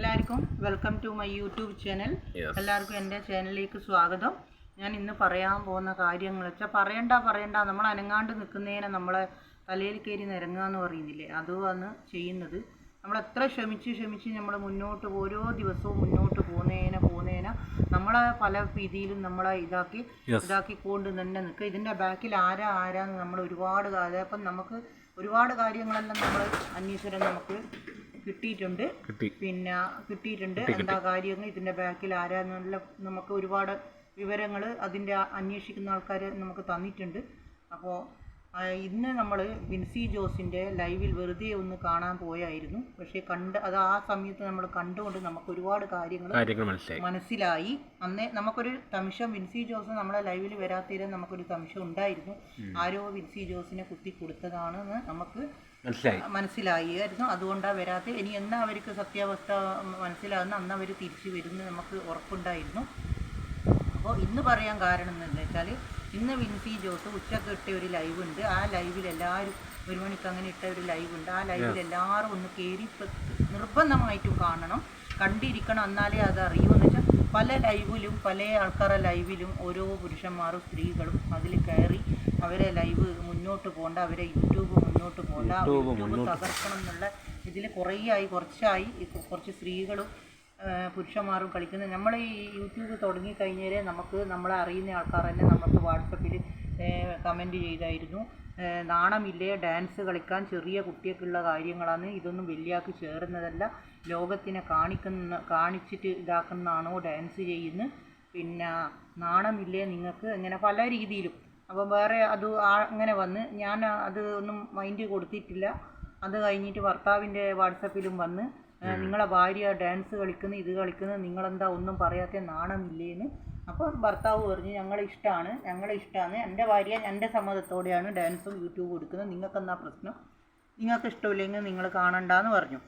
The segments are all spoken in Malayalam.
എല്ലാവർക്കും welcome to my YouTube channel എല്ലാവർക്കും എന്റെ ചാനലിലേക്ക് സ്വാഗതം. ഞാൻ ഇന്ന് പറയാൻ പോകുന്ന കാര്യങ്ങൾ വെച്ചാൽ പറയണ്ട പറയണ്ട നമ്മൾ അനങ്ങാണ്ട് നിൽക്കുന്നതിനെ നമ്മളെ തലയിൽ കയറി നിരങ്ങുക എന്ന് പറയുന്നില്ലേ? അതുമാണ് ചെയ്യുന്നത്. നമ്മൾ എത്ര ക്ഷമിച്ച് ക്ഷമിച്ച് നമ്മൾ മുന്നോട്ട് ഓരോ ദിവസവും മുന്നോട്ട് പോകുന്നതിനെ പോകുന്നതിനെ നമ്മളെ പല രീതിയിലും നമ്മളെ ഇതാക്കി ഇതാക്കി ഇതാക്കിക്കൊണ്ട് തന്നെ നിൽക്കുക. ഇതിന്റെ ബാക്കിൽ ആരാ ആരാന്ന് നമ്മൾ ഒരുപാട് കാര്യം അപ്പം നമുക്ക് ഒരുപാട് കാര്യങ്ങളെല്ലാം നമ്മൾ അന്വേഷണം നമുക്ക് കിട്ടിയിട്ടുണ്ട്. പിന്നെ കിട്ടിയിട്ടുണ്ട്. എന്താ കാര്യങ്ങൾ ഇതിന്റെ ബാക്കിൽ ആരാന്നുള്ള നമുക്ക് ഒരുപാട് വിവരങ്ങൾ അതിന്റെ അന്വേഷിക്കുന്ന ആൾക്കാർ നമുക്ക് തന്നിട്ടുണ്ട്. അപ്പോൾ ഇന്ന് നമ്മൾ വിൻസി ജോസിന്റെ ലൈവിൽ വെറുതെ ഒന്ന് കാണാൻ പോയായിരുന്നു. പക്ഷേ കണ്ട് അത് ആ സമയത്ത് നമ്മൾ കണ്ടുകൊണ്ട് നമുക്ക് ഒരുപാട് കാര്യങ്ങൾ മനസ്സിലായി. അന്നേ നമുക്കൊരു തമിഷം വിൻസി ജോസ് നമ്മളെ ലൈവിൽ വരാത്തതിന് നമുക്കൊരു തമിഷം ഉണ്ടായിരുന്നു. ആരോ വിൻസി ജോസിനെ കുത്തി കൊടുത്തതാണെന്ന് നമുക്ക് മനസ്സിലായി. മനസ്സിലായിരുന്നു. അതുകൊണ്ടാണ് വരാത്ത. ഇനി എന്നാ അവർക്ക് സത്യാവസ്ഥ മനസ്സിലാകുന്ന അന്ന് അവർ തിരിച്ചു വരുന്നു നമുക്ക് ഉറപ്പുണ്ടായിരുന്നു. അപ്പോൾ ഇന്ന് പറയാൻ കാരണം എന്താ വെച്ചാൽ ഇന്ന് വിൻസി ജോസ് ഉച്ചയ്ക്ക് ഇട്ട ഒരു ലൈവ് ഉണ്ട്. ആ ലൈവിൽ എല്ലാവരും ഒരു മണിക്ക് അങ്ങനെ ഇട്ട ഒരു ലൈവ് ഉണ്ട്. ആ ലൈവിൽ എല്ലാവരും ഒന്ന് കയറി നിർബന്ധമായിട്ടും കാണണം. കണ്ടിരിക്കണം എന്നാലേ അത് അറിയൂ. എന്ന് വെച്ചാൽ പല ലൈവിലും പല ആൾക്കാരുടെ ലൈവിലും ഓരോ പുരുഷന്മാരും സ്ത്രീകളും അതിൽ കയറി അവരെ ലൈവ് മുന്നോട്ട് പോകണ്ട അവരെ യൂട്യൂബ് മുന്നോട്ട് പോകണ്ട യൂട്യൂബ് തകർക്കണം എന്നുള്ള ഇതിൽ കുറേ ആയി കുറച്ചായി കുറച്ച് സ്ത്രീകളും പുരുഷന്മാരും കളിക്കുന്നത് നമ്മൾ ഈ യൂട്യൂബ് തുടങ്ങി കഴിഞ്ഞാൽ നമുക്ക് നമ്മളെ അറിയുന്ന ആൾക്കാർ തന്നെ നമുക്ക് വാട്സപ്പിൽ കമന്റ് ചെയ്തായിരുന്നു. നാണമില്ലേ ഡാൻസ് കളിക്കാൻ ചെറിയ കുട്ടിയൊക്കെയുള്ള കാര്യങ്ങളാണ് ഇതൊന്നും വലിയാക്കി ചേർന്നതല്ല ലോകത്തിനെ കാണിക്കുന്ന കാണിച്ചിട്ട് ഇതാക്കുന്നതാണോ ഡാൻസ് ചെയ്യുന്നത്? പിന്നെ നാണമില്ലേ നിങ്ങൾക്ക്? അങ്ങനെ പല രീതിയിലും. അപ്പം വേറെ അത് ആ- അങ്ങനെ വന്ന് ഞാൻ അത് ഒന്നും മൈൻഡ് കൊടുത്തിട്ടില്ല. അത് കഴിഞ്ഞിട്ട് ഭർത്താവിന്റെ വാട്സപ്പിലും വന്ന് നിങ്ങളെ ഭാര്യ ഡാൻസ് കളിക്കുന്നു ഇത് കളിക്കുന്നു നിങ്ങളെന്താ ഒന്നും പറയാത്ത നാണമില്ലേന്ന്. അപ്പോൾ ഭർത്താവ് പറഞ്ഞു ഞങ്ങളെ ഇഷ്ടമാണ് ഞങ്ങളെ ഇഷ്ടമാണ് എന്റെ ഭാര്യ എന്റെ സമ്മതത്തോടെയാണ് ഡാൻസും യൂട്യൂബും നിങ്ങൾക്ക് നിങ്ങൾക്കെന്താ പ്രശ്നം? നിങ്ങൾക്ക് ഇഷ്ടമില്ലെങ്കിൽ നിങ്ങൾ കാണണ്ടെന്ന് പറഞ്ഞു.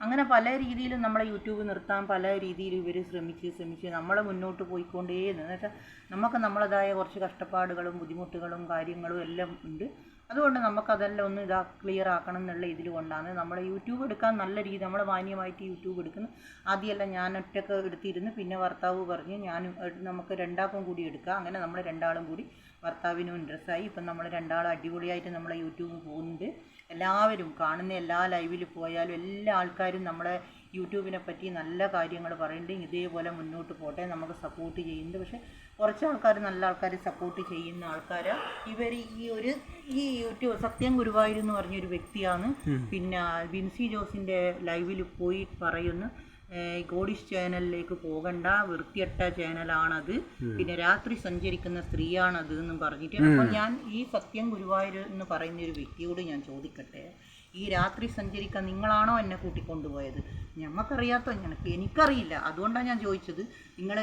അങ്ങനെ പല രീതിയിലും നമ്മളെ യൂട്യൂബ് നിർത്താൻ പല രീതിയിൽ ഇവർ ശ്രമിച്ച് ശ്രമിച്ച് നമ്മളെ മുന്നോട്ട് പോയിക്കൊണ്ടേ എന്നുവെച്ചാൽ നമുക്ക് നമ്മളതായ കുറച്ച് കഷ്ടപ്പാടുകളും ബുദ്ധിമുട്ടുകളും കാര്യങ്ങളും എല്ലാം ഉണ്ട്. അതുകൊണ്ട് നമുക്കതെല്ലാം ഒന്ന് ഇതാ ക്ലിയർ ആക്കണം എന്നുള്ള ഇതിൽ കൊണ്ടാണ് നമ്മൾ യൂട്യൂബ് എടുക്കാൻ നല്ല രീതി നമ്മൾ മാന്യമായിട്ട് യൂട്യൂബ് എടുക്കുന്നു. ആദ്യമെല്ലാം ഞാൻ ഒറ്റയ്ക്ക് എടുത്തിരുന്നു. പിന്നെ ഭർത്താവ് പറഞ്ഞ് ഞാനും നമുക്ക് രണ്ടാൾക്കും കൂടി എടുക്കാം. അങ്ങനെ നമ്മൾ രണ്ടാളും കൂടി ഭർത്താവിനും ഇൻട്രസ്റ്റ് ആയി. ഇപ്പം നമ്മൾ രണ്ടാളും അടിപൊളിയായിട്ട് നമ്മളെ യൂട്യൂബ് പോകുന്നുണ്ട്. എല്ലാവരും കാണുന്ന എല്ലാ ലൈവിൽ പോയാലും എല്ലാ ആൾക്കാരും നമ്മളെ യൂട്യൂബിനെ പറ്റി നല്ല കാര്യങ്ങൾ പറയുന്നുണ്ട് ഇതേപോലെ മുന്നോട്ട് പോട്ടെ നമുക്ക് സപ്പോർട്ട് ചെയ്യുന്നുണ്ട്. പക്ഷേ കുറച്ച് ആൾക്കാർ നല്ല ആൾക്കാർ സപ്പോർട്ട് ചെയ്യുന്ന ആൾക്കാർ ഇവർ ഈ ഒരു ഈ യൂട്യൂബ് സത്യം ഗുരുവായൂർ എന്ന് പറഞ്ഞൊരു വ്യക്തിയാണ്. പിന്നെ വിൻസി ജോസിന്റെ ലൈവിൽ പോയി പറയുന്നു. ഗോഡിഷ് ചാനലിലേക്ക് പോകണ്ട വൃത്തിയട്ട ചാനലാണത്. പിന്നെ രാത്രി സഞ്ചരിക്കുന്ന സ്ത്രീയാണത് എന്നും പറഞ്ഞിട്ട്. അപ്പൊ ഞാൻ ഈ സത്യം ഗുരുവായൂർ എന്ന് പറയുന്ന ഒരു വ്യക്തിയോട് ഞാൻ ചോദിക്കട്ടെ? ഈ രാത്രി സഞ്ചരിക്കാൻ നിങ്ങളാണോ എന്നെ കൂട്ടിക്കൊണ്ടുപോയത്? ഞമ്മക്കറിയാത്ത ഞങ്ങൾക്ക് എനിക്കറിയില്ല. അതുകൊണ്ടാണ് ഞാൻ ചോദിച്ചത്. നിങ്ങൾ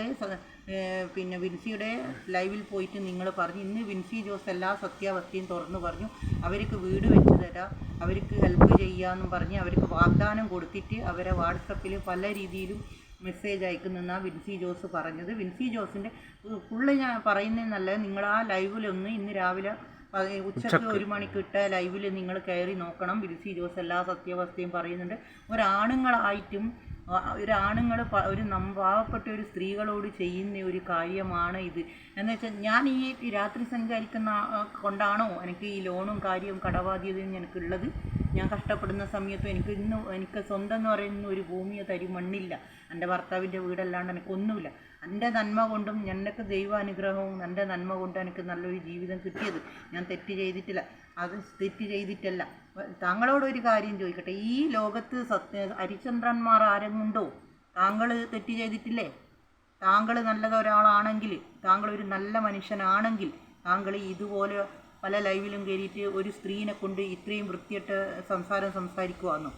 പിന്നെ വിൻസിയുടെ ലൈവിൽ പോയിട്ട് നിങ്ങൾ പറഞ്ഞു ഇന്ന് വിൻസി ജോസ് എല്ലാ സത്യാവസ്ഥയും തുറന്നു പറഞ്ഞു. അവർക്ക് വീട് വെച്ച് തരാം. അവർക്ക് ഹെൽപ്പ് ചെയ്യാമെന്നും പറഞ്ഞ് അവർക്ക് വാഗ്ദാനം കൊടുത്തിട്ട് അവരെ വാട്സപ്പിൽ പല രീതിയിലും മെസ്സേജ് അയക്കുന്നെന്നാ വിൻസി ജോസ് പറഞ്ഞത്. വിൻസി ജോസിന്റെ ഫുള്ള് ഞാൻ പറയുന്നതെന്നല്ല നിങ്ങൾ ആ ലൈവിലൊന്ന് ഇന്ന് രാവിലെ ഉച്ചയ്ക്ക് ഒരു മണിക്കിട്ട ലൈവിൽ നിങ്ങൾ കയറി നോക്കണം. വിൻസി ജോസ് എല്ലാ സത്യാവസ്ഥയും പറയുന്നുണ്ട്. ഒരാണുങ്ങളായിട്ടും ഒരാണുങ്ങൾ ഒരു നം പാവപ്പെട്ട ഒരു സ്ത്രീകളോട് ചെയ്യുന്ന ഒരു കാര്യമാണ് ഇത്. എന്ന് വെച്ചാൽ ഞാൻ ഈ ഈ രാത്രി സഞ്ചരിക്കുന്ന കൊണ്ടാണോ എനിക്ക് ഈ ലോണും കാര്യവും കടബാധ്യതയും എനിക്കുള്ളത്? ഞാൻ കഷ്ടപ്പെടുന്ന സമയത്തും എനിക്ക് ഇന്ന് എനിക്ക് സ്വന്തം എന്ന് പറയുന്ന ഒരു ഭൂമിയോ തരി മണ്ണില്ല. എന്റെ ഭർത്താവിന്റെ വീടല്ലാണ്ട് എനിക്കൊന്നുമില്ല. എന്റെ നന്മ കൊണ്ടും എനിക്ക് ദൈവാനുഗ്രഹവും എന്റെ നന്മ കൊണ്ടും എനിക്ക് നല്ലൊരു ജീവിതം കിട്ടിയത്. ഞാൻ തെറ്റ് ചെയ്തിട്ടില്ല. അത് തെറ്റ് ചെയ്തിട്ടല്ല. താങ്കളോടൊരു കാര്യം ചോദിക്കട്ടെ. ഈ ലോകത്ത് സത്യ ഹരിചന്ദ്രന്മാർ ആരെങ്ങുണ്ടോ? താങ്കൾ തെറ്റ് ചെയ്തിട്ടില്ലേ? താങ്കൾ നല്ലത് ഒരാളാണെങ്കിൽ താങ്കൾ ഒരു നല്ല മനുഷ്യനാണെങ്കിൽ താങ്കൾ ഇതുപോലെ പല ലൈവിലും കയറിയിട്ട് ഒരു സ്ത്രീനെ കൊണ്ട് ഇത്രയും വൃത്തിയായിട്ട് സംസാരം സംസാരിക്കുവാന്നോ?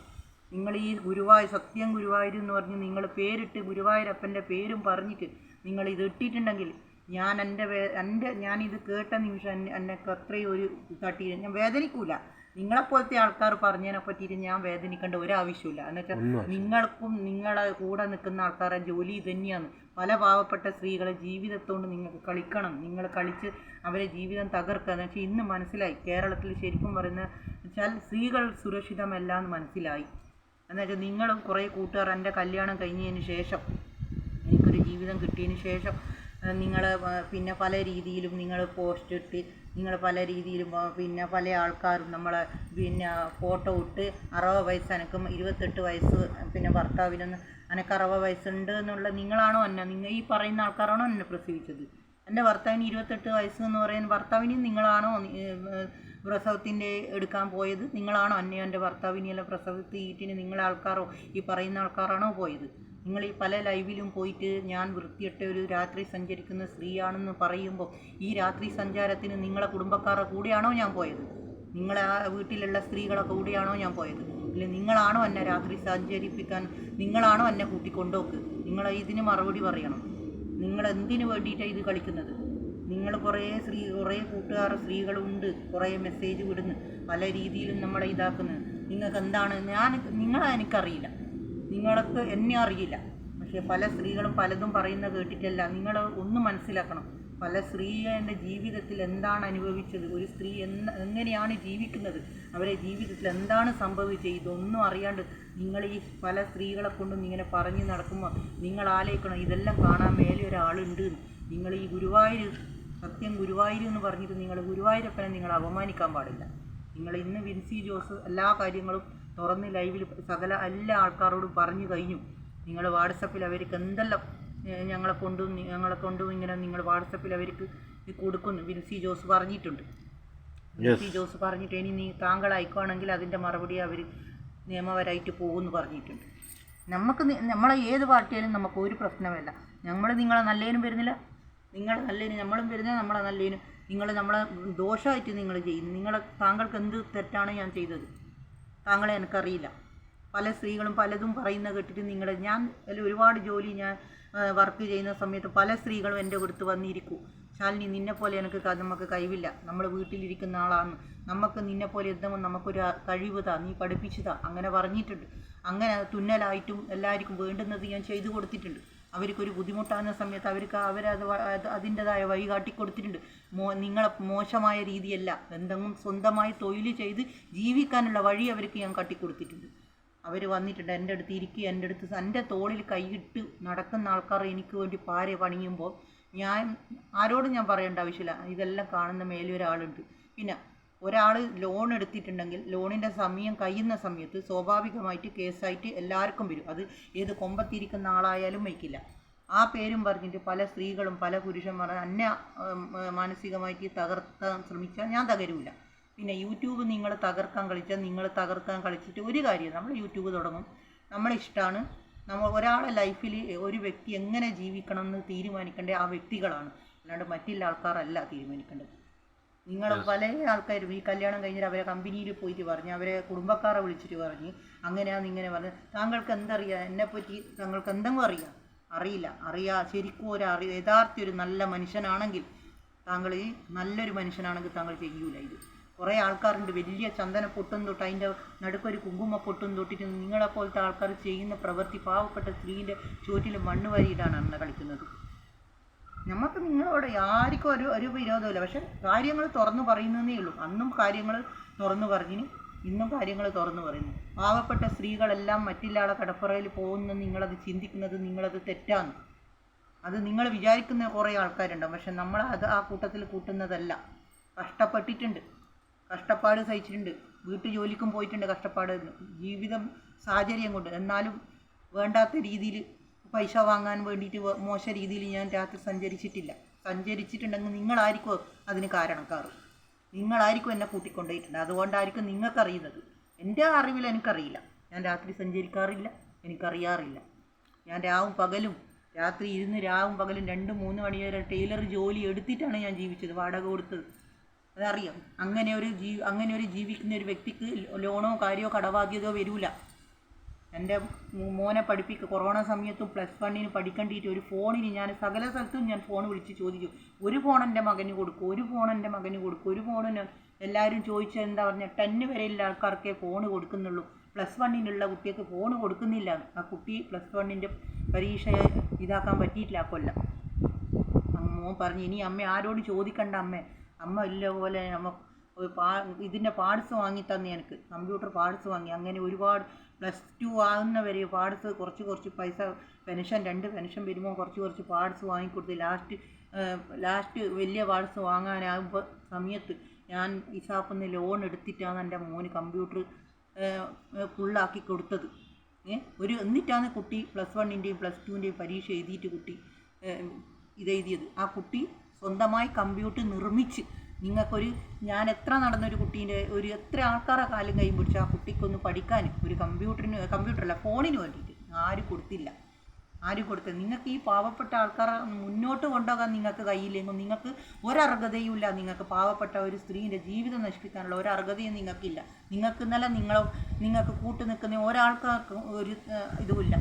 നിങ്ങൾ ഈ ഗുരുവായൂർ സത്യം ഗുരുവായൂർ എന്ന് പറഞ്ഞ് നിങ്ങൾ പേരിട്ട് ഗുരുവായൂരപ്പന്റെ പേരും പറഞ്ഞിട്ട് നിങ്ങൾ ഇത് ഇട്ടിട്ടുണ്ടെങ്കിൽ ഞാൻ എന്റെ വേ എന്റെ ഞാനിത് കേട്ട നിമിഷം എന്നെ എന്നെക്ക് അത്രയും ഒരു തട്ടി ഞാൻ വേദനിക്കൂല. നിങ്ങളെപ്പോലത്തെ ആൾക്കാർ പറഞ്ഞതിനെ പറ്റിയിട്ട് ഞാൻ വേദനിക്കേണ്ട ഒരാവശ്യമില്ല എന്നുവെച്ചാൽ നിങ്ങൾക്കും നിങ്ങളെ കൂടെ നിൽക്കുന്ന ആൾക്കാരെ ജോലി ഇതന്നെയാണ്. തന്നെയാണ് പല പാവപ്പെട്ട സ്ത്രീകളെ ജീവിതത്തോണ്ട് നിങ്ങൾക്ക് കളിക്കണം. നിങ്ങൾ കളിച്ച് അവരെ ജീവിതം തകർക്കുക. എന്ന് വെച്ചാൽ ഇന്ന് മനസ്സിലായി. കേരളത്തിൽ ശരിക്കും പറയുന്ന വെച്ചാൽ സ്ത്രീകൾ സുരക്ഷിതമല്ല എന്ന് മനസ്സിലായി. എന്നുവെച്ചാൽ നിങ്ങളും കുറേ കൂട്ടുകാർ എന്റെ കല്യാണം കഴിഞ്ഞതിന് ശേഷം എനിക്കൊരു ജീവിതം കിട്ടിയതിന് ശേഷം നിങ്ങൾ പിന്നെ പല രീതിയിലും നിങ്ങൾ പോസ്റ്റ് ഇട്ട് നിങ്ങൾ പല രീതിയിലും പിന്നെ പല ആൾക്കാരും നമ്മളെ പിന്നെ ഫോട്ടോ ഇട്ട് അറുപത് വയസ്സ് എനക്കും ഇരുപത്തെട്ട് വയസ്സ് പിന്നെ ഭർത്താവിനൊന്ന് എനക്ക് അറുപത് വയസ്സുണ്ട് എന്നുള്ള നിങ്ങളാണോ എന്നെ നിങ്ങൾ ഈ പറയുന്ന ആൾക്കാരാണോ എന്നെ പ്രസവിച്ചത്? എന്റെ ഭർത്താവിന് ഇരുപത്തെട്ട് വയസ്സ് എന്ന് പറയുന്ന ഭർത്താവിന് നിങ്ങളാണോ പ്രസവത്തിന്റെ എടുക്കാൻ പോയത് നിങ്ങളാണോ? എന്നെ എന്റെ ഭർത്താവിനെല്ലാം പ്രസവത്തിന് നിങ്ങളെ ആൾക്കാരോ? ഈ പറയുന്ന ആൾക്കാരാണോ പോയത്? നിങ്ങൾ ഈ പല ലൈവിലും പോയിട്ട് ഞാൻ വൃത്തിയിട്ട ഒരു രാത്രി സഞ്ചരിക്കുന്ന സ്ത്രീയാണെന്ന് പറയുമ്പോൾ ഈ രാത്രി സഞ്ചാരത്തിന് നിങ്ങളെ കുടുംബക്കാരുടെ കൂടെയാണോ ഞാൻ പോയത്? നിങ്ങളെ ആ വീട്ടിലുള്ള സ്ത്രീകളെ കൂടെയാണോ ഞാൻ പോയത്? ഇല്ല നിങ്ങളാണോ എന്നെ രാത്രി സഞ്ചരിപ്പിക്കാൻ നിങ്ങളാണോ എന്നെ കൂട്ടിക്കൊണ്ടുപോക്ക്? നിങ്ങൾ ഇതിന് മറുപടി പറയണം. നിങ്ങൾ എന്തിനു വേണ്ടിയിട്ടാണ് ഇത് കളിക്കുന്നത്? നിങ്ങൾ കുറേ സ്ത്രീ കുറേ കൂട്ടുകാർ സ്ത്രീകളുണ്ട് കുറേ മെസ്സേജ് വിടുന്നു പല രീതിയിലും നമ്മളെ ഇതാക്കുന്നത് നിങ്ങൾക്ക് എന്താണ്? ഞാൻ നിങ്ങളെ എനിക്കറിയില്ല. നിങ്ങൾക്ക് എന്നെ അറിയില്ല. പക്ഷേ പല സ്ത്രീകളും പലതും പറയുന്ന കേട്ടിട്ടല്ല. നിങ്ങൾ ഒന്ന് മനസ്സിലാക്കണം. പല സ്ത്രീയുടെ ജീവിതത്തിൽ എന്താണ് അനുഭവിച്ചത്? ഒരു സ്ത്രീ എന്ന എങ്ങനെയാണ് ജീവിക്കുന്നത്? അവരെ ജീവിതത്തിൽ എന്താണ് സംഭവിച്ചത്? ഇതൊന്നും അറിയാണ്ട് നിങ്ങൾ ഈ പല സ്ത്രീകളെ കൊണ്ടും ഇങ്ങനെ പറഞ്ഞു നടക്കുമ്പോൾ നിങ്ങൾ ആലോചിക്കണം. ഇതെല്ലാം കാണാൻ മേലെ ഒരാളുണ്ട്. നിങ്ങൾ ഈ ഗുരുവായൂർ സത്യം ഗുരുവായൂർ എന്ന് പറഞ്ഞിട്ട് നിങ്ങൾ ഗുരുവായൂരപ്പനെ നിങ്ങൾ അപമാനിക്കാൻ പാടില്ല. നിങ്ങൾ ഇന്ന് വിൻസി ജോസ് എല്ലാ കാര്യങ്ങളും തുറന്ന് ലൈവിൽ സകല എല്ലാ ആൾക്കാരോടും പറഞ്ഞു കഴിഞ്ഞു. നിങ്ങൾ വാട്സപ്പിൽ അവർക്ക് എന്തെല്ലാം ഞങ്ങളെ കൊണ്ടും ഞങ്ങളെ കൊണ്ടും ഇങ്ങനെ നിങ്ങൾ വാട്സപ്പിൽ അവർക്ക് കൊടുക്കുന്നു. വിൻസി ജോസ് പറഞ്ഞിട്ടുണ്ട്. വിൻസി ജോസ് പറഞ്ഞിട്ട് ഇനി നീ താങ്കൾ അയക്കുവാണെങ്കിൽ അതിന്റെ മറുപടി അവർ നിയമപരമായിട്ട് പോകുമെന്ന് പറഞ്ഞിട്ടുണ്ട്. നമുക്ക് നമ്മളെ ഏത് പാർട്ടിയാലും നമുക്ക് ഒരു പ്രശ്നമല്ല നമ്മൾ നിങ്ങളെ നല്ലതിനും വരുന്നില്ല. നിങ്ങൾ നല്ലതിന് നമ്മളും വരുന്നത് നമ്മളെ നല്ലതിനും നിങ്ങൾ നമ്മളെ ദോഷമായിട്ട് നിങ്ങൾ ചെയ്യുന്നു. നിങ്ങളെ താങ്കൾക്ക് എന്ത് തെറ്റാണ് ഞാൻ ചെയ്തത്? താങ്കളെ എനിക്കറിയില്ല. പല സ്ത്രീകളും പലതും പറയുന്ന കേട്ടിട്ട് നിങ്ങൾ ഞാൻ ഒരുപാട് ജോലി ഞാൻ വർക്ക് ചെയ്യുന്ന സമയത്ത് പല സ്ത്രീകളും എന്റെ അടുത്ത് വന്നിരിക്കും. ശാലിനി നിന്നെ പോലെ എനിക്ക് നമുക്ക് കഴിവില്ല. നമ്മൾ വീട്ടിലിരിക്കുന്ന ആളാണ്. നമുക്ക് നിന്നെ പോലെ എത്തുമ്പോൾ നമുക്കൊരു കഴിവ് താ നീ പഠിപ്പിച്ചു താ. അങ്ങനെ പറഞ്ഞിട്ടുണ്ട്. അങ്ങനെ തുന്നലായിട്ടും എല്ലാവർക്കും വേണ്ടുന്നത് ഞാൻ ചെയ്തു കൊടുത്തിട്ടുണ്ട്. അവർക്കൊരു ബുദ്ധിമുട്ടാകുന്ന സമയത്ത് അവർക്ക് അവരത് അതിന്റെതായ വഴി കാട്ടിക്കൊടുത്തിട്ടുണ്ട്. മോ നിങ്ങളെ മോശമായ രീതിയല്ല. എന്തെങ്കിലും സ്വന്തമായി തൊഴിൽ ചെയ്ത് ജീവിക്കാനുള്ള വഴി അവർക്ക് ഞാൻ കാട്ടിക്കൊടുത്തിട്ടുണ്ട്. അവർ വന്നിട്ടുണ്ട് എന്റെ അടുത്ത് ഇരിക്കുക എന്റെ അടുത്ത് എന്റെ തോളിൽ കൈയിട്ട് നടക്കുന്ന ആൾക്കാർ എനിക്ക് വേണ്ടി പാര പണിയുമ്പോൾ ഞാൻ ആരോടും ഞാൻ പറയേണ്ട ആവശ്യമില്ല. ഇതെല്ലാം കാണുന്ന മേലൊരാളുണ്ട്. പിന്നെ ഒരാൾ ലോൺ എടുത്തിട്ടുണ്ടെങ്കിൽ ലോണിന്റെ സമയം കഴിയുന്ന സമയത്ത് സ്വാഭാവികമായിട്ട് കേസായിട്ട് എല്ലാവർക്കും വരും. അത് ഏത് കൊമ്പത്തിരിക്കുന്ന ആളായാലും വയ്ക്കില്ല. ആ പേരും പറഞ്ഞിട്ട് പല സ്ത്രീകളും പല പുരുഷന്മാരും എന്നെ മാനസികമായിട്ട് തകർത്താൻ ശ്രമിച്ചാൽ ഞാൻ തകരൂല. പിന്നെ യൂട്യൂബ് നിങ്ങൾ തകർക്കാൻ കളിച്ചാൽ നിങ്ങൾ തകർക്കാൻ കളിച്ചിട്ട് ഒരു കാര്യം നമ്മൾ യൂട്യൂബ് തുടങ്ങും. നമ്മളെ ഇഷ്ടമാണ് നമ്മൾ ഒരാളെ ലൈഫിൽ ഒരു വ്യക്തി എങ്ങനെ ജീവിക്കണം എന്ന് തീരുമാനിക്കേണ്ടത് ആ വ്യക്തികളാണ്. അല്ലാണ്ട് മറ്റുള്ള ആൾക്കാരല്ല തീരുമാനിക്കേണ്ടത്. നിങ്ങൾ പല ആൾക്കാരും ഈ കല്യാണം കഴിഞ്ഞിട്ട് അവരെ കമ്പനിയിൽ പോയിട്ട് പറഞ്ഞു അവരെ കുടുംബക്കാരെ വിളിച്ചിട്ട് പറഞ്ഞ്. അങ്ങനെയാന്ന് ഇങ്ങനെ പറഞ്ഞു. താങ്കൾക്ക് എന്തറിയാം? എന്നെപ്പറ്റി താങ്കൾക്ക് എന്തെങ്കിലും അറിയാം? അറിയില്ല. അറിയാ ശരിക്കും ഒരു അറി യഥാർത്ഥ ഒരു നല്ല മനുഷ്യനാണെങ്കിൽ താങ്കൾ ഈ നല്ലൊരു മനുഷ്യനാണെങ്കിൽ താങ്കൾ ചെയ്യൂല ഇത്. കുറേ ആൾക്കാരുണ്ട് വലിയ ചന്ദന പൊട്ടും തൊട്ട് അതിന്റെ നടുക്കൊരു കുങ്കുമ പൊട്ടും തൊട്ടിട്ട് നിങ്ങളെപ്പോലത്തെ ആൾക്കാർ ചെയ്യുന്ന പ്രവൃത്തി പാവപ്പെട്ട സ്ത്രീന്റെ ചുവട്ടിൽ മണ്ണ് വരിയിട്ടാണ് അന്ന് കളിക്കുന്നത്. നമുക്ക് നിങ്ങളോട് ആർക്കും ഒരു ഒരു വിരോധമില്ല പക്ഷെ കാര്യങ്ങൾ തുറന്നു പറയുന്നതേ ഉള്ളൂ. അന്നും കാര്യങ്ങൾ തുറന്നു പറഞ്ഞിന് ഇന്നും കാര്യങ്ങൾ തുറന്നു പറയുന്നു. പാവപ്പെട്ട സ്ത്രീകളെല്ലാം മറ്റില്ലാളെ കടപ്പുറയിൽ പോകുന്ന നിങ്ങളത് ചിന്തിക്കുന്നത് നിങ്ങളത് തെറ്റാണ്. അത് നിങ്ങൾ വിചാരിക്കുന്ന കുറേ ആൾക്കാരുണ്ടാവും. പക്ഷെ നമ്മൾ അത് ആ കൂട്ടത്തിൽ കൂട്ടുന്നതല്ല. കഷ്ടപ്പെട്ടിട്ടുണ്ട്. കഷ്ടപ്പാട് സഹിച്ചിട്ടുണ്ട്. വീട്ടു ജോലിക്കും പോയിട്ടുണ്ട് കഷ്ടപ്പാട്. ജീവിതം സാഹചര്യം കൊണ്ട്. എന്നാലും വേണ്ടാത്ത രീതിയിൽ പൈസ വാങ്ങാൻ വേണ്ടിയിട്ട് മോശ രീതിയിൽ ഞാൻ രാത്രി സഞ്ചരിച്ചിട്ടില്ല. സഞ്ചരിച്ചിട്ടുണ്ടെങ്കിൽ നിങ്ങളായിരിക്കും അതിന് കാരണക്കാർ. നിങ്ങളായിരിക്കും എന്നെ കൂട്ടിക്കൊണ്ടുപോയിട്ടുണ്ട് അതുകൊണ്ടായിരിക്കും നിങ്ങൾക്കറിയുന്നത്. എന്റെ അറിവിൽ എനിക്കറിയില്ല. ഞാൻ രാത്രി സഞ്ചരിക്കാറില്ല. എനിക്കറിയാറില്ല. ഞാൻ രാവും പകലും രാത്രി ഇരുന്ന് രാവും പകലും രണ്ട് മൂന്ന് മണി വരെ ടൈലർ ജോലി എടുത്തിട്ടാണ് ഞാൻ ജീവിച്ചത്. വാടക കൊടുത്തത്. അതറിയാം. അങ്ങനെ ഒരു ജീ അങ്ങനെ ഒരു ജീവിക്കുന്ന ഒരു വ്യക്തിക്ക് ലോണോ കാര്യമോ കടബാധ്യതയോ വരില്ല എന്റെ മോനെ പഠിപ്പിക്കുക കൊറോണ സമയത്തും പ്ലസ് വണ്ണിന് പഠിക്കേണ്ടിയിട്ട് ഒരു ഫോണിന് ഞാൻ സകല സ്ഥലത്തും ഞാൻ ഫോൺ വിളിച്ച് ചോദിച്ചു ഒരു ഫോൺ എന്റെ മകന് കൊടുക്കും ഒരു ഫോൺ എന്റെ മകന് കൊടുക്കും ഒരു ഫോണിന് എല്ലാവരും ചോദിച്ചാൽ എന്താ പറഞ്ഞാൽ ടെന്ന് വരെയുള്ള ആൾക്കാർക്കേ ഫോൺ കൊടുക്കുന്നുള്ളൂ. പ്ലസ് വണ്ണിനുള്ള കുട്ടിക്ക് ഫോൺ കൊടുക്കുന്നില്ല. ആ കുട്ടി പ്ലസ് വണ്ണിന്റെ പരീക്ഷ ഇതാക്കാൻ പറ്റിയിട്ടില്ല ആ കൊല്ലം. അമ്മ പറഞ്ഞു ഇനി അമ്മ ആരോട് ചോദിക്കണ്ട അമ്മ. അമ്മ ഇല്ല പോലെ ഒരു പാ ഇതിന്റെ പാർട്സ് വാങ്ങി തന്നെ എനിക്ക്. കമ്പ്യൂട്ടർ പാർട്സ് വാങ്ങി. അങ്ങനെ ഒരുപാട് പ്ലസ് ടു ആകുന്ന വരെ പാർട്സ് കുറച്ച് കുറച്ച് പൈസ പെൻഷൻ രണ്ട് പെൻഷൻ വരുമ്പോൾ കുറച്ച് കുറച്ച് പാർട്സ് വാങ്ങിക്കൊടുത്ത് ലാസ്റ്റ് ലാസ്റ്റ് വലിയ പാർട്സ് വാങ്ങാനാകുമ്പോൾ സമയത്ത് ഞാൻ ഇസാപ്പിൽ നിന്ന് ലോൺ എടുത്തിട്ടാണ് എന്റെ മോന് കമ്പ്യൂട്ടർ ഫുള്ളാക്കി കൊടുത്തത്. ഒരു എന്നിട്ടാണ് കുട്ടി പ്ലസ് വണ്ണിന്റെയും പ്ലസ് ടുവിന്റെയും പരീക്ഷ എഴുതിയിട്ട് കുട്ടി ഇതെഴുതിയത് ആ കുട്ടി സ്വന്തമായി കമ്പ്യൂട്ടർ നിർമ്മിച്ച് നിങ്ങൾക്കൊരു ഞാൻ എത്ര നടന്നൊരു കുട്ടീന്റെ ഒരു എത്ര ആൾക്കാരെ കാലും കൈയും പിടിച്ച് ആ കുട്ടിക്കൊന്ന് പഠിക്കാൻ ഒരു കമ്പ്യൂട്ടറിന് കമ്പ്യൂട്ടറല്ല ഫോണിന് വേണ്ടിയിട്ട്. ആരും കൊടുത്തില്ല. ആരും കൊടുത്തില്ല. നിങ്ങൾക്ക് ഈ പാവപ്പെട്ട ആൾക്കാരെ മുന്നോട്ട് കൊണ്ടുപോകാൻ നിങ്ങൾക്ക് കയ്യില്ലെങ്കിൽ നിങ്ങൾക്ക് ഒരർഹതയും ഇല്ല നിങ്ങൾക്ക് പാവപ്പെട്ട ഒരു സ്ത്രീന്റെ ജീവിതം നശിപ്പിക്കാനുള്ള ഒരർഹതയും നിങ്ങൾക്കില്ല. നിങ്ങൾക്ക് ഇന്നലെ നിങ്ങൾ നിങ്ങൾക്ക് കൂട്ടു നിൽക്കുന്ന ഒരാൾക്കാർക്കും ഒരു ഇതുമില്ല.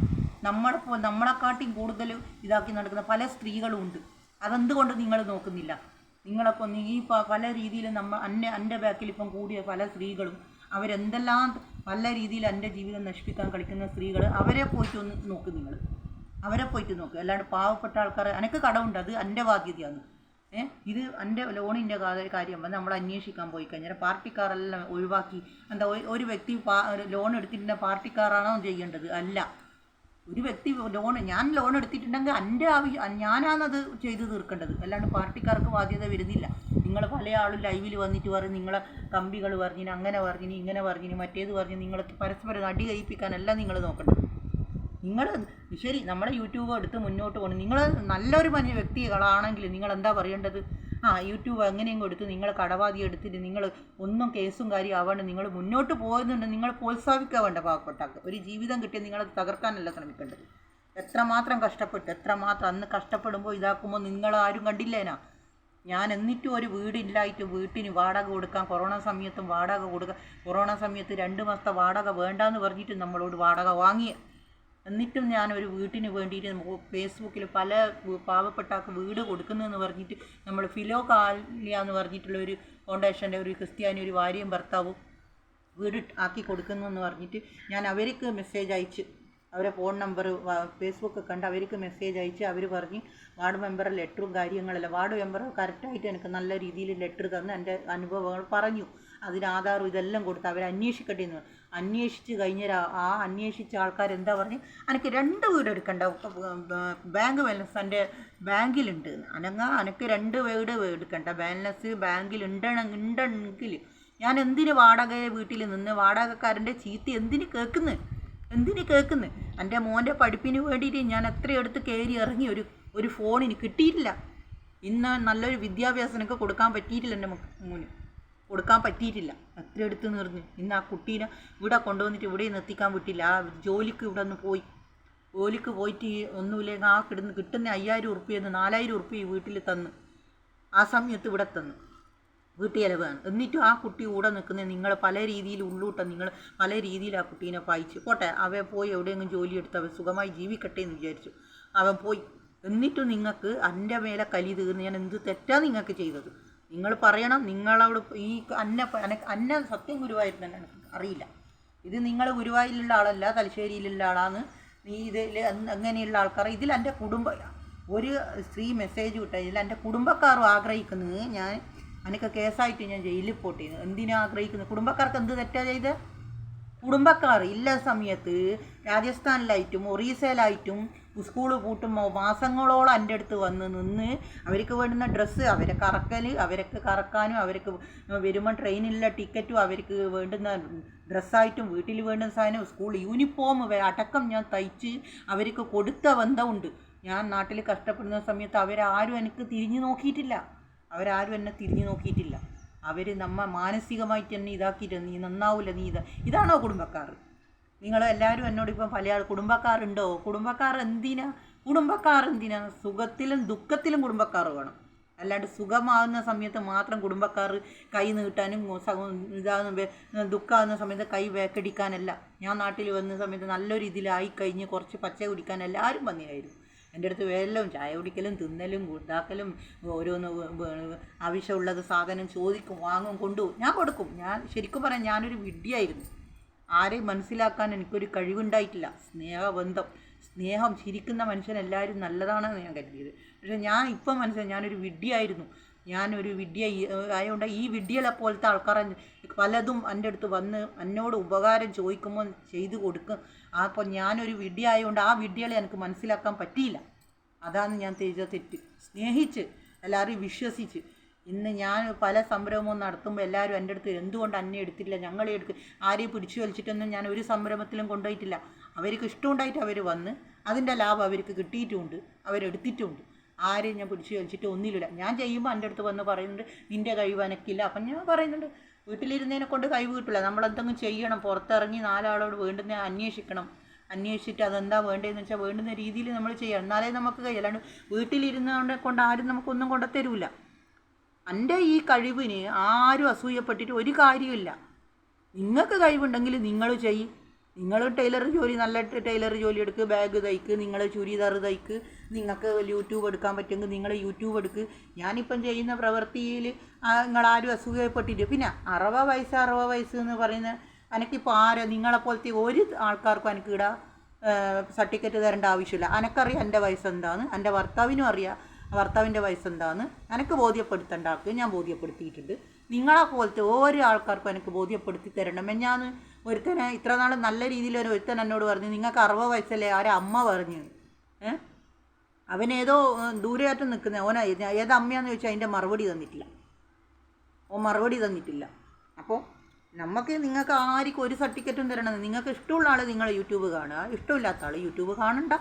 നമ്മളെ നമ്മളെക്കാട്ടിയും കൂടുതൽ ഇതാക്കി നടക്കുന്ന പല സ്ത്രീകളും ഉണ്ട്. അതെന്തുകൊണ്ട് നിങ്ങൾ നോക്കുന്നില്ല? നിങ്ങളൊക്കെ ഒന്ന് ഈ പല രീതിയിൽ നമ്മൾ എന്റെ എന്റെ ബാക്കിൽ ഇപ്പം കൂടിയ പല സ്ത്രീകളും അവരെന്തെല്ലാം പല രീതിയിൽ എന്റെ ജീവിതം നശിപ്പിക്കാൻ കളിക്കുന്ന സ്ത്രീകൾ അവരെ പോയിട്ട് ഒന്ന് നോക്ക് നിങ്ങൾ അവരെ പോയിട്ട് നോക്ക്. അല്ലാണ്ട് പാവപ്പെട്ട ആൾക്കാരെ എനിക്ക് കടമുണ്ട് അത് എന്റെ ബാധ്യതയാണ്. ഏ? ഇത് എന്റെ ലോണിന്റെ കാര്യം. വന്ന് നമ്മൾ അന്വേഷിക്കാൻ പോയി കഴിഞ്ഞാൽ പാർട്ടിക്കാരെല്ലാം ഒഴിവാക്കി എന്താ ഒരു- വ്യക്തി ലോൺ എടുത്തിട്ടുണ്ടെങ്കിൽ പാർട്ടിക്കാരാണോ ചെയ്യേണ്ടത്? അല്ല. ഒരു വ്യക്തി ലോൺ ഞാൻ ലോൺ എടുത്തിട്ടുണ്ടെങ്കിൽ എന്റെ ആവശ്യം ഞാനാണത് ചെയ്തു തീർക്കേണ്ടത്. അല്ലാണ്ട് പാർട്ടിക്കാർക്ക് ബാധ്യത വരുന്നില്ല. നിങ്ങൾ പല ആളും ലൈവിൽ വന്നിട്ട് പറയും നിങ്ങളെ കമ്പികൾ പറഞ്ഞിന് അങ്ങനെ പറഞ്ഞിന് ഇങ്ങനെ പറഞ്ഞിന് മറ്റേത് പറഞ്ഞ് നിങ്ങൾ പരസ്പരം അടി കഴിപ്പിക്കാനല്ല നിങ്ങൾ നോക്കേണ്ടത്. നിങ്ങൾ ശരി നമ്മുടെ യൂട്യൂബ് എടുത്ത് മുന്നോട്ട് പോകണം. നിങ്ങൾ നല്ലൊരു മനുഷ്യ വ്യക്തികളാണെങ്കിൽ നിങ്ങൾ എന്താ പറയേണ്ടത്? ആ യൂട്യൂബ് അങ്ങനെയും കൊടുത്ത് നിങ്ങൾ കടവാതി എടുത്തിട്ട് നിങ്ങൾ ഒന്നും കേസും കാര്യം ആവാണ്ട് നിങ്ങൾ മുന്നോട്ട് പോകുന്നുണ്ട് നിങ്ങൾ പ്രോത്സാഹിക്കുക വേണ്ട പാവപ്പെട്ടാക്ക് ഒരു ജീവിതം കിട്ടിയ നിങ്ങളത് തകർക്കാനല്ല ശ്രമിക്കേണ്ടത്. എത്രമാത്രം കഷ്ടപ്പെട്ട് എത്രമാത്രം അന്ന് കഷ്ടപ്പെടുമ്പോൾ ഇതാക്കുമ്പോൾ നിങ്ങളാരും കണ്ടില്ലേനാ? ഞാൻ എന്നിട്ടും ഒരു വീടില്ലായിട്ട് വീട്ടിന് വാടക കൊടുക്കാൻ കൊറോണ സമയത്തും വാടക കൊടുക്കാൻ കൊറോണ സമയത്ത് രണ്ട് മാസത്തെ വാടക വേണ്ടാന്ന് പറഞ്ഞിട്ട് നമ്മളോട് വാടക വാങ്ങി എന്നിട്ടും ഞാൻ ഒരു വീട്ടിന് വേണ്ടിയിട്ട് നമുക്ക് ഫേസ്ബുക്കിൽ പല പാവപ്പെട്ട പാവപ്പെട്ടാക്ക് വീട് കൊടുക്കുന്നതെന്ന് പറഞ്ഞിട്ട് നമ്മൾ ഫിലോ കാലിയ എന്ന് പറഞ്ഞിട്ടുള്ള ഒരു ഫൗണ്ടേഷന്റെ ഒരു ക്രിസ്ത്യാനി ഒരു ഭാര്യയും ഭർത്താവും വീട് ആക്കി കൊടുക്കുന്നു എന്ന് പറഞ്ഞിട്ട് ഞാൻ അവർക്ക് മെസ്സേജ് അയച്ച്. അവരെ ഫോൺ നമ്പർ ഫേസ്ബുക്ക് കണ്ട് അവർക്ക് മെസ്സേജ് അയച്ച് അവർ പറഞ്ഞ് വാർഡ് മെമ്പറെ ലെറ്ററും കാര്യങ്ങളല്ല. വാർഡ് മെമ്പർ കറക്റ്റായിട്ട് എനിക്ക് നല്ല രീതിയിൽ ലെറ്റർ തന്ന് എന്റെ അനുഭവങ്ങൾ പറഞ്ഞു. അതിന് ആധാറും ഇതെല്ലാം കൊടുത്ത് അവർ അന്വേഷിക്കട്ടെ എന്ന്. അന്വേഷിച്ച് കഴിഞ്ഞ ആ അന്വേഷിച്ച ആൾക്കാർ എന്താ പറഞ്ഞു? എനിക്ക് രണ്ട് വീട് എടുക്കണ്ട. ബാങ്ക് ബാലൻസ് എന്റെ ബാങ്കിലുണ്ട്. അനങ്ങ എനിക്ക് രണ്ട് വീട് എടുക്കണ്ട. ബാലൻസ് ബാങ്കിൽ ഉണ്ടെങ്കിൽ ഉണ്ടെങ്കിൽ ഞാൻ എന്തിന് വാടക വീട്ടിൽ നിന്ന് വാടകക്കാരന്റെ ചീത്ത എന്തിന് കേൾക്കുന്നു? എന്തിന് കേൾക്കുന്നു? എന്റെ മോന്റെ പഠിപ്പിന് വേണ്ടിയിട്ട് ഞാൻ എത്ര എടുത്ത് കയറി ഇറങ്ങി ഒരു ഒരു ഫോണിന് കിട്ടിയിട്ടില്ല. ഇന്ന് നല്ലൊരു വിദ്യാഭ്യാസം എനിക്ക് കൊടുക്കാൻ പറ്റിയിട്ടില്ല എന്റെ മോന്. കൊടുക്കാൻ പറ്റിയിട്ടില്ല. എത്ര എടുത്ത് നിർന്ന് ഇന്ന് ആ കുട്ടീനെ ഇവിടെ കൊണ്ടുവന്നിട്ട് ഇവിടെ നിർത്തിക്കാൻ പറ്റില്ല ആ ജോലിക്ക് ഇവിടെ നിന്ന് പോയി. ജോലിക്ക് പോയിട്ട് ഒന്നുമില്ലെങ്കിൽ ആ കിടന്ന് കിട്ടുന്ന അയ്യായിരം ഉറുപ്പ്യെന്ന് നാലായിരം ഉറുപ്പ്യ വീട്ടിൽ തന്ന്. ആ സമയത്ത് ഇവിടെ തന്നു. വീട്ടുചെലവാണ് എന്നിട്ടും ആ കുട്ടി കൂടെ നിൽക്കുന്ന നിങ്ങൾ പല രീതിയിൽ ഉള്ളൂട്ടോ. നിങ്ങൾ പല രീതിയിൽ ആ കുട്ടീനെ പായിച്ചു. പോട്ടെ അവൻ പോയി എവിടെയെങ്കിലും ജോലി എടുത്ത് അവൻ സുഖമായി ജീവിക്കട്ടെ എന്ന് വിചാരിച്ചു. അവൻ പോയി. എന്നിട്ടും നിങ്ങൾക്ക് എന്റെ മേലെ കലി തീർന്ന്. ഞാൻ എന്ത് തെറ്റാണ് നിങ്ങൾക്ക് ചെയ്തത്? നിങ്ങൾ പറയണം നിങ്ങളവിടെ ഈ അന്ന അന്ന സത്യം ഗുരുവായൂർ തന്നെ അറിയില്ല. ഇത് നിങ്ങൾ ഗുരുവായൂരിലുള്ള ആളല്ല തലശ്ശേരിയിലുള്ള ആളാണ്. നീ ഇതിൽ അങ്ങനെയുള്ള ആൾക്കാർ ഇതിൽ എന്റെ കുടുംബ ഒരു സ്ത്രീ മെസ്സേജ് വിട്ട ഇതിൽ എന്റെ കുടുംബക്കാരും ആഗ്രഹിക്കുന്നത് ഞാൻ എനിക്ക് കേസായിട്ട് ഞാൻ ജയിലിൽ പോട്ട്. എന്തിനാ ആഗ്രഹിക്കുന്നത്? കുടുംബക്കാർക്ക് എന്ത് തെറ്റാ ചെയ്ത്? കുടുംബക്കാർ ഇല്ല സമയത്ത് രാജസ്ഥാനിലായിട്ടും ഒറീസയിലായിട്ടും സ്കൂൾ പൂട്ടുമ്പോൾ മാസങ്ങളോളം എന്റെ അടുത്ത് വന്ന് നിന്ന് അവർക്ക് വേണ്ടുന്ന ഡ്രസ്സ് അവരെ കറക്കൽ അവർക്ക് കറക്കാനും അവർക്ക് വരുമ്പോൾ ട്രെയിനിലുള്ള ടിക്കറ്റും അവർക്ക് വേണ്ടുന്ന ഡ്രസ്സായിട്ടും വീട്ടിൽ വേണ്ടുന്ന സാധനം സ്കൂൾ യൂണിഫോം അടക്കം ഞാൻ തയ്ച്ച് അവർക്ക് കൊടുത്ത ബന്ധമുണ്ട്. ഞാൻ നാട്ടിൽ കഷ്ടപ്പെടുന്ന സമയത്ത് അവരാരും എനിക്ക് തിരിഞ്ഞു നോക്കിയിട്ടില്ല. അവരാരും എന്നെ തിരിഞ്ഞു നോക്കിയിട്ടില്ല. അവർ നമ്മ മാനസികമായിട്ട് എന്നെ ഇതാക്കിയിട്ട് നീ നന്നാവില്ല നീ ഇതാ ഇതാണോ കുടുംബക്കാർ? നിങ്ങൾ എല്ലാവരും എന്നോട് ഇപ്പം പല കുടുംബക്കാരുണ്ടോ? കുടുംബക്കാർ എന്തിനാ? കുടുംബക്കാർ എന്തിനാ? സുഖത്തിലും ദുഃഖത്തിലും കുടുംബക്കാർ വേണം. അല്ലാണ്ട് സുഖമാകുന്ന സമയത്ത് മാത്രം കുടുംബക്കാർ കൈ നീട്ടാനും ഇതാകുന്ന ദുഃഖമാകുന്ന സമയത്ത് കൈ വേക്കടിക്കാനല്ല. ഞാൻ നാട്ടിൽ വന്ന സമയത്ത് നല്ലൊരു ഇതിലായി കഴിഞ്ഞ് കുറച്ച് പച്ച കുടിക്കാൻ എല്ലാവരും വന്നില്ലായിരുന്നു എന്റെ അടുത്ത് എല്ലാം ചായ കുടിക്കലും തിന്നലും ഉണ്ടാക്കലും ഓരോന്ന് ആവശ്യമുള്ളത് സാധനം ചോദിക്കും വാങ്ങും കൊണ്ടുപോകും. ഞാൻ കൊടുക്കും. ഞാൻ ശരിക്കും പറയാം ഞാനൊരു വിഡ്ഢിയായിരുന്നു. ആരെയും മനസ്സിലാക്കാൻ എനിക്കൊരു കഴിവുണ്ടായിട്ടില്ല. സ്നേഹബന്ധം. സ്നേഹം ചിരിക്കുന്ന മനുഷ്യൻ എല്ലാവരും നല്ലതാണെന്ന് ഞാൻ കരുതിയത്. പക്ഷേ ഞാൻ ഇപ്പം മനസ്സിലായി ഞാനൊരു വിഡ്ഢിയായിരുന്നു. ഞാനൊരു വിഡ്ഢിയ ആയതുകൊണ്ട് ഈ വിദ്യകളെ പോലത്തെ ആൾക്കാർ പലതും എന്റെ അടുത്ത് വന്ന് എന്നോട് ഉപകാരം ചോദിക്കുമ്പോൾ ചെയ്തു കൊടുക്കും. അപ്പോൾ ഞാനൊരു വിഡ്ഢി ആയതുകൊണ്ട് ആ വിഡ്ഢികളെ എനിക്ക് മനസ്സിലാക്കാൻ പറ്റിയില്ല. അതാണ് ഞാൻ ചെയ്ത തെറ്റ്. സ്നേഹിച്ച് എല്ലാവരെയും വിശ്വസിച്ച്. ഇന്ന് ഞാൻ പല സംരംഭവും നടത്തുമ്പോൾ എല്ലാവരും എന്റെ അടുത്ത് എന്തുകൊണ്ട് അന്നെ എടുത്തില്ല? ഞങ്ങളെ എടുക്ക് ആരെയും പിടിച്ചു വലിച്ചിട്ടൊന്നും ഞാൻ ഒരു സംരംഭത്തിലും കൊണ്ടുപോയിട്ടില്ല. അവർക്ക് ഇഷ്ടമുണ്ടായിട്ട് അവർ വന്ന് അതിന്റെ ലാഭം അവർക്ക് കിട്ടിയിട്ടുമുണ്ട് അവരെടുത്തിട്ടുമുണ്ട് ആരെയും ഞാൻ പിടിച്ചു വലിച്ചിട്ട് ഒന്നിലില്ല. ഞാൻ ചെയ്യുമ്പോൾ എന്റെ അടുത്ത് വന്ന് പറയുന്നുണ്ട് നിന്റെ കഴിവ് എനിക്കില്ല അപ്പം ഞാൻ പറയുന്നുണ്ട് വീട്ടിലിരുന്നതിനെ കൊണ്ട് കഴിവ് കിട്ടില്ല. നമ്മളെന്തെങ്കിലും ചെയ്യണം. പുറത്തിറങ്ങി നാലാളോട് വേണ്ടുന്ന അന്വേഷിക്കണം. അന്വേഷിച്ചിട്ട് അതെന്താ വേണ്ടതെന്ന് വെച്ചാൽ വേണ്ടുന്ന രീതിയിൽ നമ്മൾ ചെയ്യണം. എന്നാലേ നമുക്ക് കഴിയും അല്ലാണ്ട് വീട്ടിലിരുന്നതുകൊണ്ട് കൊണ്ട് ആരും നമുക്കൊന്നും കൊണ്ടു തരൂല എന്റെ ഈ കഴിവിന് ആരും അസൂയപ്പെട്ടിട്ട് ഒരു കാര്യമില്ല നിങ്ങൾക്ക് കഴിവുണ്ടെങ്കിൽ നിങ്ങൾ ചെയ്. നിങ്ങൾ ടൈലർ ജോലി നല്ല ടൈലർ ജോലി എടുക്ക് ബാഗ് തയ്ക്ക് നിങ്ങൾ ചുരിദാർ തയ്ക്ക് നിങ്ങൾക്ക് യൂട്യൂബ് എടുക്കാൻ പറ്റുമെങ്കിൽ നിങ്ങൾ യൂട്യൂബ് എടുക്ക്. ഞാനിപ്പം ചെയ്യുന്ന പ്രവൃത്തിയിൽ നിങ്ങളാരും അസൂയപ്പെട്ടിട്ട്. പിന്നെ അറുപത് വയസ്സ് അറുപത് വയസ്സ് എന്ന് പറയുന്ന എനിക്കിപ്പോൾ ആരോ നിങ്ങളെപ്പോലത്തെ ഒരു ആൾക്കാർക്കും എനിക്ക് ഇവിടെ സർട്ടിഫിക്കറ്റ് തരേണ്ട ആവശ്യമില്ല. എനിക്കറിയാം എന്റെ വയസ്സ് എന്താണ് എന്റെ ഭർത്താവിനും അറിയാം. ഭർത്താവിന്റെ വയസ്സ് എന്താന്ന് എനിക്ക് ബോധ്യപ്പെടുത്തേണ്ട ആൾക്ക് ഞാൻ ബോധ്യപ്പെടുത്തിയിട്ടുണ്ട്. നിങ്ങളെ പോലത്തെ ഓരോ ആൾക്കാർക്കും എനിക്ക് ബോധ്യപ്പെടുത്തി തരണമേ ഞാൻ ഒരുത്തനെ ഇത്ര നാൾ നല്ല രീതിയിൽ ഒരു ഒരുത്തൻ എന്നോട് പറഞ്ഞു നിങ്ങൾക്ക് അറുപത് വയസ്സല്ലേ? ആരെ അമ്മ പറഞ്ഞു. ഏ? അവനേതോ ദൂരെയായിട്ട് നിൽക്കുന്ന ഓന ഏത് അമ്മയാന്ന് ചോദിച്ചാൽ അതിന്റെ മറുപടി തന്നിട്ടില്ല. ഓ മറുപടി തന്നിട്ടില്ല. അപ്പോൾ നമുക്ക് നിങ്ങൾക്ക് ആർക്കും ഒരു സർട്ടിഫിക്കറ്റും തരണം. നിങ്ങൾക്ക് ഇഷ്ടമുള്ള ആൾ നിങ്ങൾ യൂട്യൂബ് കാണുക. ഇഷ്ടമില്ലാത്ത ആൾ യൂട്യൂബ് കാണണ്ട.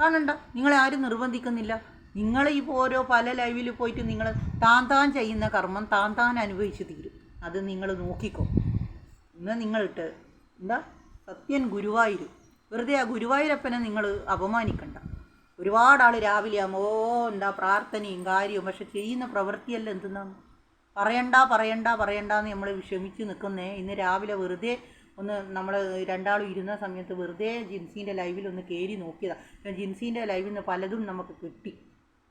കാണണ്ട. നിങ്ങളെ ആരും നിർബന്ധിക്കുന്നില്ല. നിങ്ങൾ ഈ ഓരോ പല ലൈവിൽ പോയിട്ട് നിങ്ങൾ താൻ താൻ ചെയ്യുന്ന കർമ്മം താൻ താൻ അനുഭവിച്ച് തീരും. അത് നിങ്ങൾ നോക്കിക്കോ. ഇന്ന് നിങ്ങളിട്ട് എന്താ? സത്യൻ ഗുരുവായൂർ വെറുതെ ആ ഗുരുവായൂരപ്പനെ നിങ്ങൾ അപമാനിക്കണ്ട. ഒരുപാട് ആൾ രാവിലെ ആകുമ്പോൾ ഓ എന്താ പ്രാർത്ഥനയും കാര്യവും പക്ഷെ ചെയ്യുന്ന പ്രവൃത്തിയല്ല എന്തെന്നാണ്? പറയണ്ട പറയണ്ട പറയണ്ടെന്ന് നമ്മൾ വിഷമിച്ച് നിൽക്കുന്നേ ഇന്ന് രാവിലെ വെറുതെ ഒന്ന് നമ്മൾ രണ്ടാളും ഇരുന്ന സമയത്ത് വെറുതെ ജിൻസീന്റെ ലൈവിൽ ഒന്ന് കയറി നോക്കിയതാണ് ജിൻസീന്റെ ലൈവിൽ നിന്ന് പലതും നമുക്ക് കിട്ടി.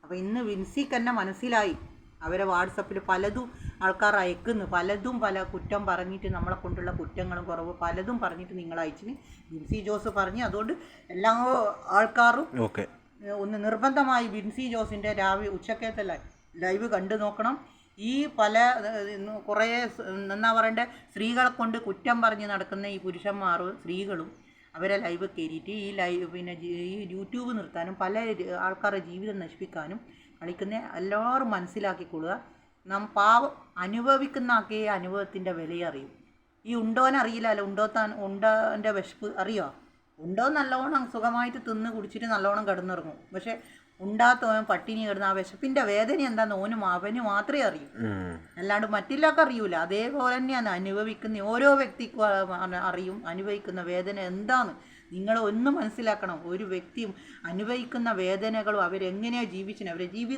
അപ്പോൾ ഇന്ന് വിൻസിക്ക് തന്നെ മനസ്സിലായി. അവരെ വാട്സപ്പിൽ പലതും ആൾക്കാർ അയക്കുന്നു. പലതും പല കുറ്റം പറഞ്ഞിട്ട് നമ്മളെ കൊണ്ടുള്ള കുറ്റങ്ങളും കുറവ് പലതും പറഞ്ഞിട്ട് നിങ്ങൾ അയച്ചിന്. വിൻസി ജോസ് പറഞ്ഞു. അതുകൊണ്ട് എല്ലാ ആൾക്കാരും ഓക്കെ. ഒന്ന് നിർബന്ധമായി വിൻസി ജോസിന്റെ രാവിലെ ഉച്ചക്കത്തെ ലൈവ് കണ്ടു നോക്കണം. ഈ പല കുറേ എന്നാ പറയണ്ടേ സ്ത്രീകളെ കൊണ്ട് കുറ്റം പറഞ്ഞ് നടക്കുന്ന ഈ പുരുഷന്മാരും സ്ത്രീകളും അവരെ ലൈവ് കയറിയിട്ട് ഈ ലൈവ് പിന്നെ ഈ യൂട്യൂബ് നിർത്താനും പല ആൾക്കാരുടെ ജീവിതം നശിപ്പിക്കാനും കളിക്കുന്ന എല്ലാവരും മനസ്സിലാക്കിക്കൊള്ളുക. നാം പാവം അനുഭവിക്കുന്ന ആക്കേ അനുഭവത്തിന്റെ വിലയറിയും ഈ ഉണ്ടോ ഉണ്ടോത്താൻ ഉണ്ടോന്റെ വിശപ്പ് അറിയോ? ഉണ്ടോ നല്ലോണം സുഖമായിട്ട് തിന്ന് കുടിച്ചിട്ട് നല്ലോണം കിടന്നിറങ്ങും. പക്ഷെ ഉണ്ടാത്തവൻ പട്ടിണി കിടന്ന ആ വിശപ്പിന്റെ വേദന എന്താന്ന് ഓനും അവന് മാത്രമേ അറിയൂ. അല്ലാണ്ട് മറ്റില്ലൊക്കെ അറിയൂല. അതേപോലെ തന്നെയാണ് അനുഭവിക്കുന്ന ഓരോ വ്യക്തിക്കും അറിയും. അനുഭവിക്കുന്ന വേദന എന്താണ് നിങ്ങൾ ഒന്ന് മനസ്സിലാക്കണം. ഒരു വ്യക്തിയും അനുഭവിക്കുന്ന വേദനകളും അവരെങ്ങനെയാണ് ജീവിച്ചത്? അവരെ ജീവി